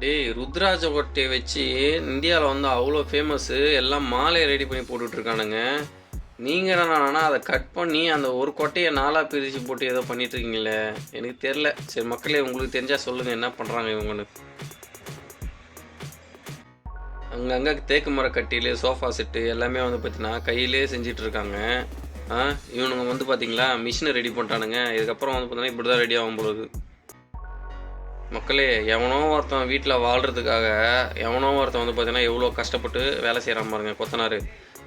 டேய் ருத்ராஜ கொட்டையை வச்சு இந்தியாவில் வந்து அவ்வளோ ஃபேமஸ்ஸு எல்லாம் மாலையை ரெடி பண்ணி போட்டுட்ருக்கானுங்க. நீங்கள் என்னன்னா அதை கட் பண்ணி அந்த ஒரு கொட்டையை நாலாக பிரித்து போட்டு ஏதோ பண்ணிட்டுருக்கீங்களே எனக்கு தெரில சரி மக்களே உங்களுக்கு தெரிஞ்சால் சொல்லுங்கள் என்ன பண்ணுறாங்க இவங்கன்னு. அங்கங்கே தேக்கு மர கட்டியில் சோஃபா செட்டு எல்லாமே வந்து பார்த்தீங்கன்னா கையிலே செஞ்சிட்ருக்காங்க. ஆ இவனுங்க வந்து பார்த்தீங்களா மிஷினை ரெடி பண்ணிட்டானுங்க. இதுக்கப்புறம் வந்து பார்த்தீங்கன்னா இப்படி தான் ரெடி ஆகும் பொழுது மக்களே எவனோ ஒருத்தன் வீட்டில் வாழ்கிறதுக்காக எவனோ ஒருத்தன் வந்து பார்த்தீங்கன்னா எவ்வளோ கஷ்டப்பட்டு வேலை செய்கிறான் பாருங்க கொத்தனார்.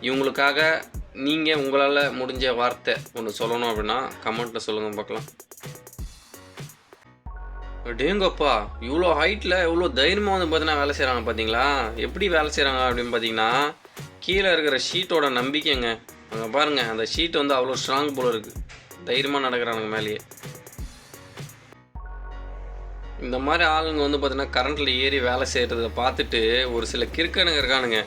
இவங்களுக்காக நீங்கள் உங்களால் முடிஞ்ச வார்த்தை ஒன்று சொல்லணும் அப்படின்னா கமெண்ட்டில் சொல்லுங்கள் பார்க்கலாம். டேங்கப்பா இவ்வளோ ஹைட்டில் இவ்வளோ தைரியமாக வந்து பார்த்தீங்கன்னா வேலை செய்கிறாங்க பார்த்தீங்களா எப்படி வேலை செய்கிறாங்க அப்படின்னு பார்த்தீங்கன்னா கீழே இருக்கிற ஷீட்டோட நம்பிக்கைங்க. அங்கே பாருங்கள் அந்த ஷீட் வந்து அவ்வளோ ஸ்ட்ராங் போல் இருக்குது தைரியமாக நடக்கிறானுங்க மேலேயே. இந்த மாதிரி ஆளுங்க வந்து பார்த்தீங்கன்னா கரண்ட்டில் ஏறி வேலை செய்கிறத பார்த்துட்டு ஒரு சில கிறுக்கனுங்க இருக்கானுங்க.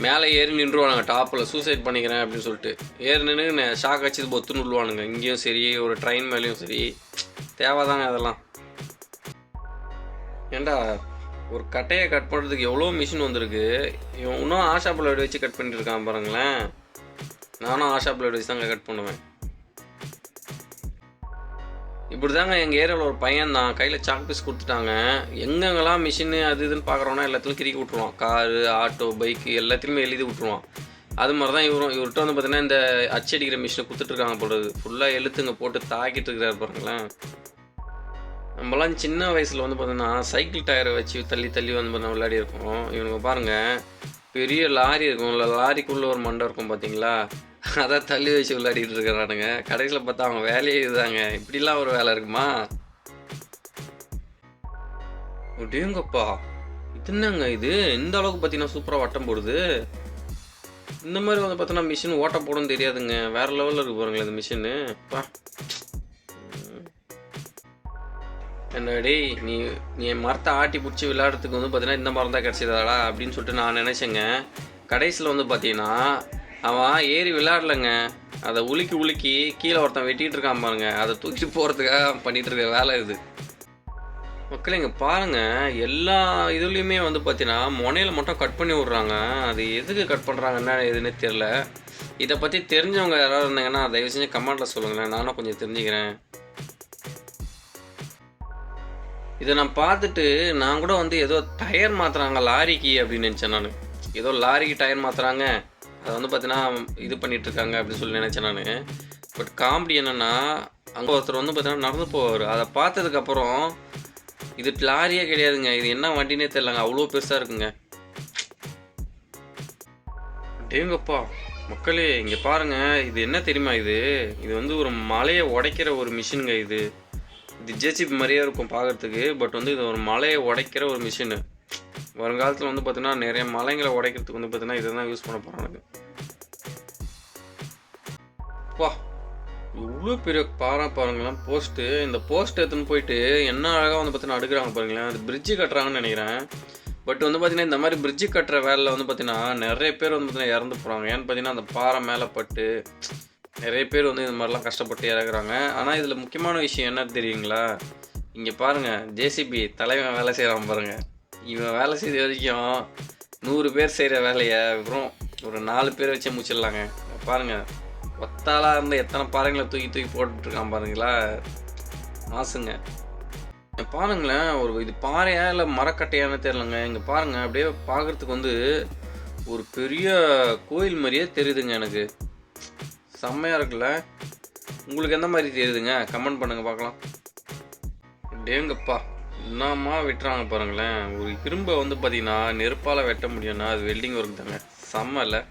மேலே ஏறி நின்றுவானுங்க டாப்பில் சூசைட் பண்ணிக்கிறேன் அப்படின்னு சொல்லிட்டு. ஏறி நின்று ஷாக் அடிச்சு பொத்துன்னு விடுவானுங்க இங்கேயும் சரி ஒரு ட்ரெயின் மேலேயும் சரி. தேவைதாங்க அதெல்லாம். ஏண்டா ஒரு கட்டையை கட் பண்ணுறதுக்கு எவ்வளோ மிஷின் வந்திருக்கு? இவன் இன்னும் ஆஷா பிளேட் வச்சு கட் பண்ணிட்டு இருக்கான் பாருங்களேன். நானும் ஆஷா பிளேட் வச்சு தாங்க கட் பண்ணுவேன். இப்படி தாங்க எங்கள் ஏரியாவில் ஒரு பையன் தான். கையில் சாக் பீஸ் கொடுத்துட்டாங்க. எங்கெங்கெல்லாம் மிஷினு அது இதுன்னு பார்க்குறோன்னா எல்லாத்துலையும் கிறுக்கி விட்ருவான் காரு ஆட்டோ பைக்கு எல்லாத்துலேயுமே எழுதி விட்ருவான் அது மாதிரி தான் இவரும் இவர்கிட்ட வந்து பார்த்தீங்கன்னா இந்த அச்சடிக்கிற மிஷினை கொடுத்துட்ருக்காங்க போடுறது ஃபுல்லாக எழுத்துங்க போட்டு தாக்கிட்டு இருக்கிறாரு பாருங்களேன். நம்மலாம் சின்ன வயசில் வந்து பார்த்தோன்னா சைக்கிள் டயரை வச்சு தள்ளி தள்ளி வந்து பார்த்தா விளையாடி இருக்கோம். இவனுங்க பாருங்கள் பெரிய லாரி இருக்கும். இல்லை லாரிக்குள்ளே ஒரு மண்டை இருக்கும் பார்த்தீங்களா அதான் தள்ளி வச்சு விளையாடிட்டு இருக்கிறானுங்க. கடைசியில் பார்த்தா அவங்க வேலையே இதுதாங்க. இப்படிலாம் ஒரு வேலை இருக்குமா? அப்படியேங்கப்பா இது என்னங்க இது? இந்த அளவுக்கு பார்த்தீங்கன்னா சூப்பராக வட்டம் போடுது. இந்த மாதிரி வந்து பார்த்தோன்னா மிஷின் ஓட்ட போடும் தெரியாதுங்க. வேற லெவலில் இருக்கு பாருங்களேன் இந்த மிஷினு பா. என்னடி நீ நீ மரத்தை ஆட்டி பிடிச்சி விளையாடுறதுக்கு வந்து பார்த்தீங்கன்னா இந்த மரம் தான் கிடச்சிதாடா அப்படின்னு சொல்லிட்டு நான் நினச்சேங்க. கடைசியில் வந்து பார்த்தீங்கன்னா அவன் ஏறி விளையாடலைங்க. அதை உலுக்கி உலுக்கி கீழே ஒருத்தன் வெட்டிகிட்டு இருக்கான் பாருங்க. அதை தூக்கிட்டு போகிறதுக்காக பண்ணிகிட்டு இருக்க வேலை இது. மக்கள் இங்கே பாருங்கள் எல்லா இதுலேயுமே வந்து பார்த்தீங்கன்னா முனையில் மட்டும் கட் பண்ணி விட்றாங்க. அது எதுக்கு கட் பண்ணுறாங்கன்னா எதுன்னு தெரில இதை பற்றி தெரிஞ்சவங்க யாராவது இருந்தாங்கன்னா தயவு செஞ்சு கமெண்ட்டில் சொல்லுங்களேன். நானும் கொஞ்சம் தெரிஞ்சுக்கிறேன். இதை நான் பார்த்துட்டு நான் கூட வந்து ஏதோ டயர் மாற்றுறாங்க லாரிக்கு அப்படின்னு நினச்சேன் நான். ஏதோ லாரிக்கு டயர் மாற்றுறாங்க அதை வந்து பார்த்தீங்கன்னா இது பண்ணிட்டு இருக்காங்க அப்படின்னு சொல்லி நினச்சேன் நான். பட் காமெடி என்னென்னா அங்கே ஒருத்தர் வந்து பார்த்தீங்கன்னா நடந்து போவார். அதை பார்த்ததுக்கப்புறம் இது லாரியே கிடையாதுங்க. இது என்ன வண்டினே தெரிலங்க அவ்வளோ பெருசாக இருக்குங்க. டேங்கப்பா மக்களே இங்கே பாருங்க. இது என்ன தெரியுமா இது? இது வந்து ஒரு மலையை உடைக்கிற ஒரு மிஷினுங்க இது. இது ஜேசிபி மாதிரியே இருக்கும் பார்க்கறதுக்கு. பட் வந்து இது ஒரு மலையை உடைக்கிற ஒரு மிஷினு வருங்காலத்தில் வந்து பார்த்தீங்கன்னா நிறைய மலைங்களை உடைக்கிறதுக்கு வந்து பார்த்தீங்கன்னா இதை தான் யூஸ் பண்ண போகிறானுங்க வா இவ்வளோ பெரிய பாறை பாருங்களேன் போஸ்ட்டு இந்த போஸ்ட் எடுத்துன்னு போயிட்டு என்ன அழகாக வந்து பார்த்தீங்கன்னா அடுக்குறாங்க பாருங்களேன். அது பிரிட்ஜு கட்டுறாங்கன்னு நினைக்கிறேன். பட் வந்து பார்த்தீங்கன்னா இந்த மாதிரி பிரிட்ஜு கட்டுற வேலையில் வந்து பார்த்தீங்கன்னா நிறைய பேர் வந்து பார்த்தீங்கன்னா இறந்து போகிறாங்க ஏன்னு பார்த்தீங்கன்னா அந்த பாறை மேலே பட்டு நிறைய பேர் வந்து இந்த மாதிரிலாம் கஷ்டப்பட்டு இறக்குறாங்க. ஆனால் இதில் முக்கியமான விஷயம் என்ன தெரியுங்களா? இங்கே பாருங்கள் ஜேசிபி தலைவன் வேலை செய்கிறான் பாருங்கள் இவன் வேலை செய்த வரைக்கும் நூறு பேர் செய்கிற வேலையை? அப்புறம் ஒரு நாலு பேர் வச்சே முடிச்சிடலாங்க. பாருங்கள் ஒத்தாளாக இருந்தால் எத்தனை பாறைங்களை தூக்கி தூக்கி போட்டுட்ருக்கான் பாருங்களா? மாசுங்க. பாருங்களேன் ஒரு இது பாறையா இல்லை மரக்கட்டையான்னு தெரிலங்க இங்கே பாருங்கள் அப்படியே பார்க்குறதுக்கு வந்து ஒரு பெரிய கோயில் மாதிரியே தெரியுதுங்க எனக்கு. செம்மையாக இருக்குல்ல? உங்களுக்கு எந்த மாதிரி தெரியுதுங்க? கமெண்ட் பண்ணுங்கள் பார்க்கலாம். டேங்கப்பா. என்னம்மா வெட்டுறாங்க பாருங்களேன். ஒரு இரும்பை வந்து பார்த்தீங்கன்னா நெருப்பால் வெட்ட முடியும்னா அது வெல்டிங் ஒர்க் தாங்க. செம்ம இல்லை?